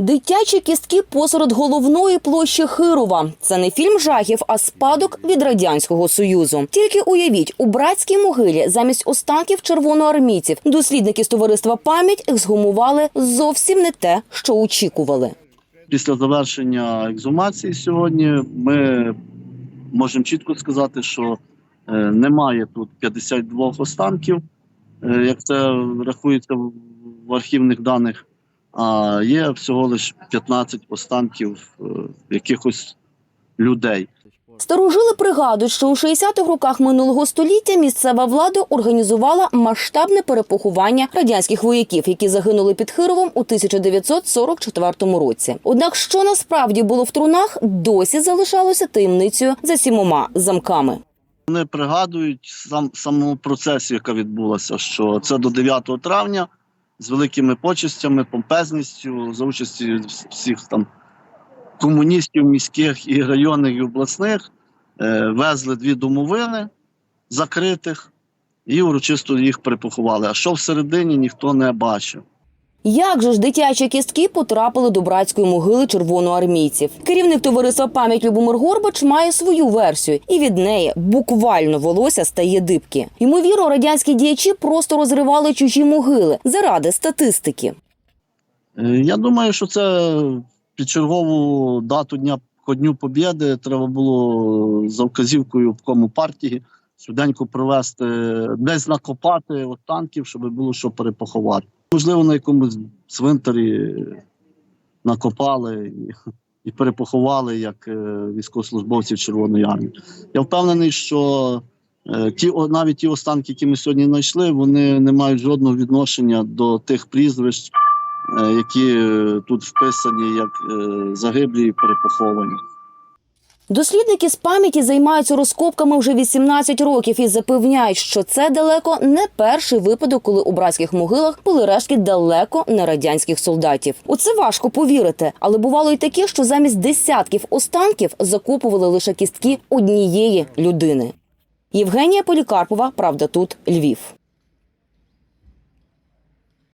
Дитячі кістки посеред головної площі Хирова. Це не фільм жахів, а спадок від радянського союзу. Тільки уявіть, у братській могилі замість останків червоноармійців дослідники з товариства пам'ять ексгумували зовсім не те, що очікували. Після завершення екзумації сьогодні ми можемо чітко сказати, що е, немає тут 52 останків, е, як це рахується в архівних даних, а є всього лише 15 останків е, якихось людей. Старожили пригадують, що у 60-х роках минулого століття місцева влада організувала масштабне перепоховання радянських вояків, які загинули під Хировом у 1944 році. Однак, що насправді було в трунах, досі залишалося таємницею за сімома замками. Вони пригадують сам самому процесі, яка відбулася, що це до 9 травня з великими почестями, помпезністю, за участі всіх там комуністів міських і районних і обласних, е, везли дві домовини закритих і урочисто їх припоховали. А що всередині ніхто не бачив. Як же ж дитячі кістки потрапили до братської могили червоноармійців? Керівник товариства пам'ять Любомир Горбач має свою версію, і від неї буквально волосся стає дибки. Ймовірно, радянські діячі просто розривали чужі могили заради статистики. Е, Я думаю, що це під чергову дату дня ко Дню Побєди треба було за вказівкою обкому партії швиденько провести, десь накопати от танків, щоб було що перепоховати. Можливо, на якомусь цвинтарі накопали і, перепоховали як е, військовослужбовців Червоної армії. Я впевнений, що е, ті, о- навіть ті останки, які ми сьогодні знайшли, вони не мають жодного відношення до тих прізвищ, е, які тут вписані як загиблі і перепоховані. Дослідники з пам'яті займаються розкопками вже 18 років і запевняють, що це далеко не перший випадок, коли у братських могилах були рештки далеко не радянських солдатів. У це важко повірити, але бувало й таке, що замість десятків останків закопували лише кістки однієї людини. Євгенія Полікарпова, правда, тут Львів.